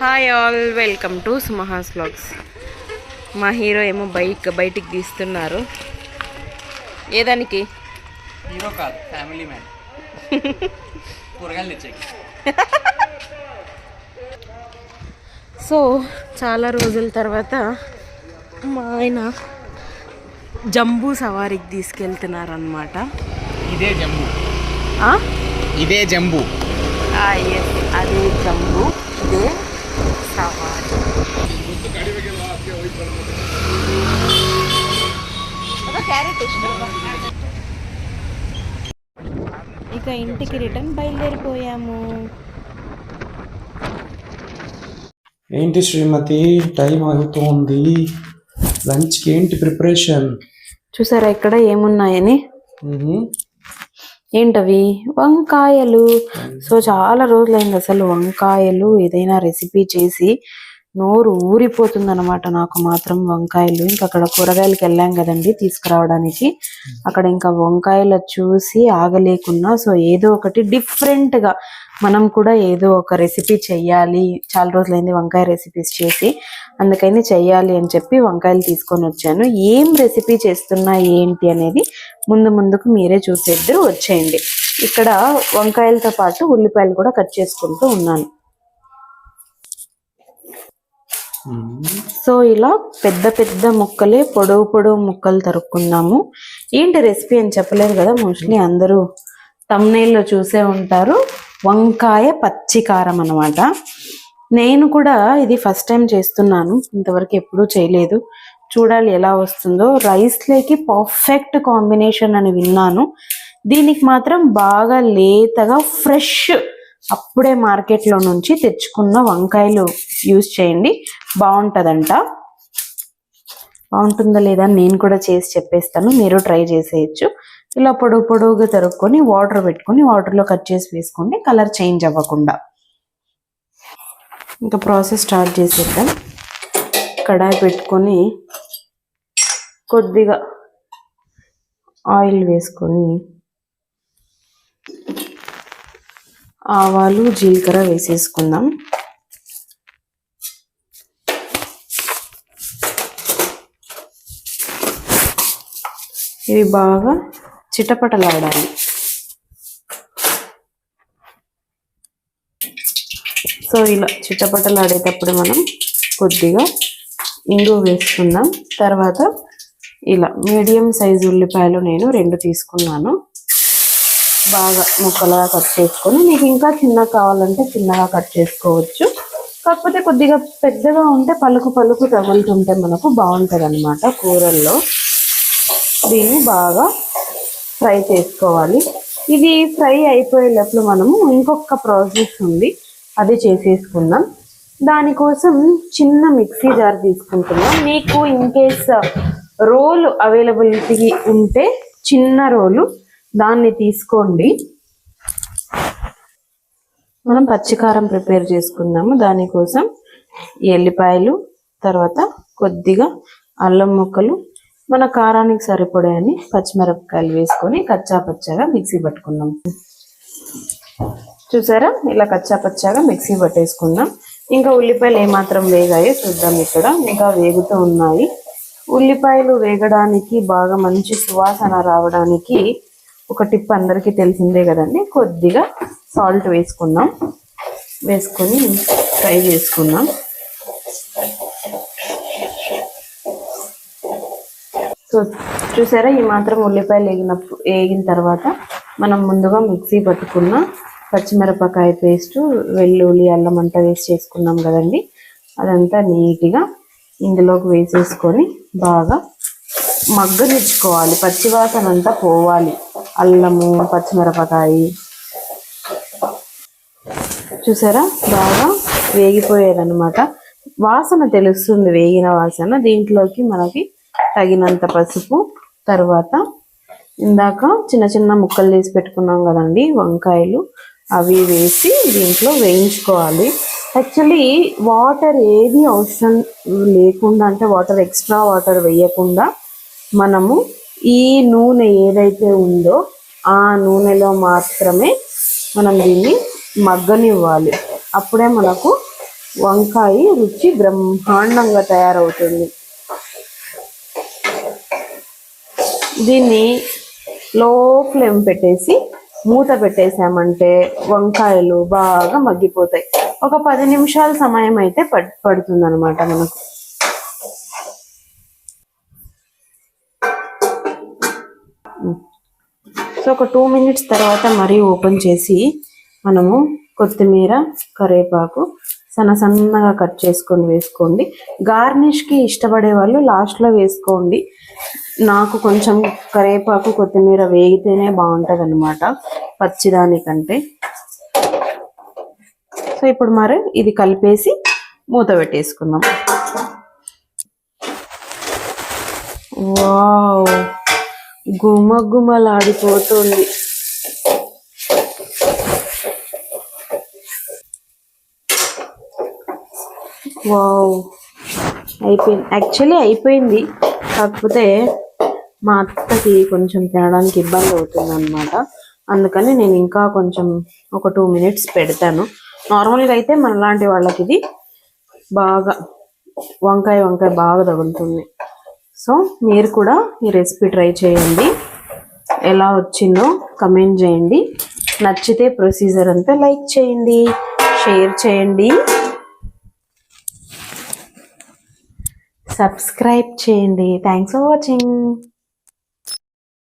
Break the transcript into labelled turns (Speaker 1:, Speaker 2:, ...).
Speaker 1: Hi all welcome to Sumahas blogs మా hero ఏమో bike బయటికి తీస్తున్నారు. ఏదానికి?
Speaker 2: హీరో కాదు ఫ్యామిలీ మ్యాన్ కూరగాయలు
Speaker 1: సో చాలా రోజుల తర్వాత మా ఆయన జంబూ సవారీకి తీసుకెళ్తున్నారనమాట
Speaker 2: ఇదే జంబు. ఇదే జంబు.
Speaker 1: అదే జంబూ. ఇదే. ఇక ఇంటికి రిటర్న్ బయలుదేరిపోయాము.
Speaker 3: ఏంటి శ్రీమతి? టైం అవుతోంది. లంచ్కి ఏంటి ప్రిపరేషన్?
Speaker 1: చూసారా ఇక్కడ ఏమున్నాయని? ఏంటవి? వంకాయలు. సో చాలా రోజులైంది అసలు వంకాయలు ఏదైనా రెసిపీ చేసి నోరు ఊరిపోతుంది అనమాట నాకు మాత్రం వంకాయలు. ఇంకా అక్కడ కూరగాయలకి వెళ్ళాం కదండి తీసుకురావడానికి. అక్కడ ఇంకా వంకాయలు చూసి ఆగలేకున్నా సో ఏదో ఒకటి డిఫరెంట్గా మనం కూడా ఏదో ఒక రెసిపీ చెయ్యాలి. చాలా రోజులైంది వంకాయ రెసిపీస్ చేసి అందుకని చెయ్యాలి అని చెప్పి వంకాయలు తీసుకొని వచ్చాను. ఏం రెసిపీ చేస్తున్నా ఏంటి అనేది ముందు ముందుకు మీరే చూసేద్దరు వచ్చేయండి. ఇక్కడ వంకాయలతో పాటు ఉల్లిపాయలు కూడా కట్ చేసుకుంటూ ఉన్నాను. సో ఇలా పెద్ద పెద్ద ముక్కలే పొడవు పొడవు ముక్కలు తరుక్కున్నాము. ఏంటి రెసిపీ అని చెప్పలేరు కదా మోస్ట్లీ అందరూ తమ్నైల్లో చూసే ఉంటారు. వంకాయ పచ్చికారం అన్నమాట. నేను కూడా ఇది ఫస్ట్ టైం చేస్తున్నాను. ఇంతవరకు ఎప్పుడూ చేయలేదు. చూడాలి ఎలా వస్తుందో. రైస్ లేకి పర్ఫెక్ట్ కాంబినేషన్ అని విన్నాను. దీనికి మాత్రం బాగా లేతగా ఫ్రెష్ అప్పుడే మార్కెట్లో నుంచి తెచ్చుకున్న వంకాయలు యూజ్ చేయండి. బాగుంటుందంట. బాగుంటుందా లేదా అని నేను కూడా చేసి చెప్పేస్తాను. మీరు ట్రై చేసేయచ్చు. ఇలా పొడవు పొడవుగా తరుక్కొని వాటర్ పెట్టుకొని వాటర్లో కట్ చేసి వేసుకోండి. కలర్ చేంజ్ అవ్వకుండా. ఇంకా ప్రాసెస్ స్టార్ట్ చేసేద్దాం. కడాయి పెట్టుకొని కొద్దిగా ఆయిల్ వేసుకొని ఆవాలు జీలకర్ర వేసేసుకుందాం. ఇవి బాగా చిటపటలాడాలి. సో ఇలా చిటపటలాడేటప్పుడు మనం కొద్దిగా ఇంగు వేసుకుందాం. తర్వాత ఇలా మీడియం సైజు ఉల్లిపాయలు నేను రెండు తీసుకున్నాను. బాగా ముక్కలుగా కట్ చేసుకొని మీకు ఇంకా చిన్నగా కావాలంటే చిన్నగా కట్ చేసుకోవచ్చు. కాకపోతే కొద్దిగా పెద్దగా ఉంటే పలుకు పలుకు తగులుతుంటే మనకు బాగుంటుంది అనమాట కూరల్లో. దీన్ని బాగా ఫ్రై చేసుకోవాలి. ఇది ఫ్రై అయిపోయేటప్పుడు మనము ఇంకొక ప్రాసెస్ ఉంది. అది చేసేసుకుందాం. దానికోసం చిన్న మిక్సీ జార్ తీసుకుంటున్నాం. మీకు ఇన్ కేస్ రోలు అవైలబిలిటీ ఉంటే చిన్న రోలు దాన్ని తీసుకోండి. మనం పచ్చికారం ప్రిపేర్ చేసుకుందాము. దానికోసం ఎల్లిపాయలు తర్వాత కొద్దిగా అల్లం ముక్కలు మన కారానికి సరిపడే అని పచ్చిమిరపకాయలు వేసుకొని కచ్చా పచ్చగా మిక్సీ పట్టుకున్నాం చూసారా? ఇలా కచ్చా పచ్చాగా మిక్సీ పట్టేసుకుందాం. ఇంకా ఉల్లిపాయలు ఏమాత్రం వేగాయో చూద్దాం ఇక్కడ. ఇంకా వేగుతూ ఉన్నాయి. ఉల్లిపాయలు వేగడానికి బాగా మంచి సువాసన రావడానికి ఒక టిప్ అందరికీ తెలిసిందే కదండి. కొద్దిగా సాల్ట్ వేసుకుందాం. వేసుకొని ఫ్రై చేసుకుందాం. సో చూసారా ఈ మాత్రం ఉల్లిపాయలు వేగినప్పుడు వేగిన తర్వాత మనం ముందుగా మిక్సీ పట్టుకున్న పచ్చిమిరపకాయ పేస్ట్ వెల్లుల్లి అల్లం అంతా వేసి చేసుకున్నాం కదండి. అదంతా నీట్గా ఇందులోకి వేసేసుకొని బాగా మగ్గనిచ్చుకోవాలి. పచ్చివాసన అంతా పోవాలి. అల్లము పచ్చిమిరపకాయ. చూసారా? బాగా వేగిపోయేదన్నమాట. వాసన తెలుస్తుంది వేగిన వాసన. దీంట్లోకి మనకి తగినంత పసుపు తర్వాత ఇందాక చిన్న చిన్న ముక్కలు వేసి పెట్టుకున్నాం కదండి వంకాయలు. అవి వేసి దీంట్లో వేయించుకోవాలి. యాక్చువల్లీ వాటర్ ఏది అవసరం లేకుండా అంటే వాటర్ ఎక్స్ట్రా వాటర్ వేయకుండా మనము ఈ నూనె ఏదైతే ఉందో ఆ నూనెలో మాత్రమే మనం దీన్ని మగ్గనివ్వాలి. అప్పుడే మనకు వంకాయ రుచి బ్రహ్మాండంగా తయారవుతుంది. దీన్ని లో ఫ్లేమ్ పెట్టేసి మూత పెట్టేసామంటే వంకాయలు బాగా మగ్గిపోతాయి. ఒక పది నిమిషాల సమయం అయితే పడ్ పడుతుంది అనమాట మనకు. సో ఒక టూ మినిట్స్ తర్వాత మరీ ఓపెన్ చేసి మనము కొత్తిమీర కరివేపాకు సన్న సన్నగా కట్ చేసుకొని వేసుకోండి. గార్నిష్కి ఇష్టపడే వాళ్ళు లాస్ట్లో వేసుకోండి. నాకు కొంచెం కరివేపాకు కొత్తిమీర వేగితేనే బాగుంటుంది అనమాట పచ్చిదానికంటే. సో ఇప్పుడు మరి ఇది కలిపేసి మూత పెట్టేసుకుందాం. వావ్! గుమ గుమలాడిపోతుంది వావ్! అయిపోయింది. యాక్చువల్లీ అయిపోయింది. కాకపోతే మా అత్తకి కొంచెం తినడానికి ఇబ్బంది అవుతుంది అనమాట అందుకని నేను ఇంకా కొంచెం ఒక టూ మినిట్స్ పెడతాను. నార్మల్గా అయితే మనలాంటి వాళ్ళకి ఇది బాగా వంకాయ వంకాయ బాగా తగులుతుంది. సో మీరు కూడా ఈ రెసిపీ ట్రై చేయండి. ఎలా వచ్చిందో కమెంట్ చేయండి. నచ్చితే ప్రొసీజర్ అంతా లైక్ చేయండి. షేర్ చేయండి. సబ్స్క్రైబ్ చేయండి. Thanks for watching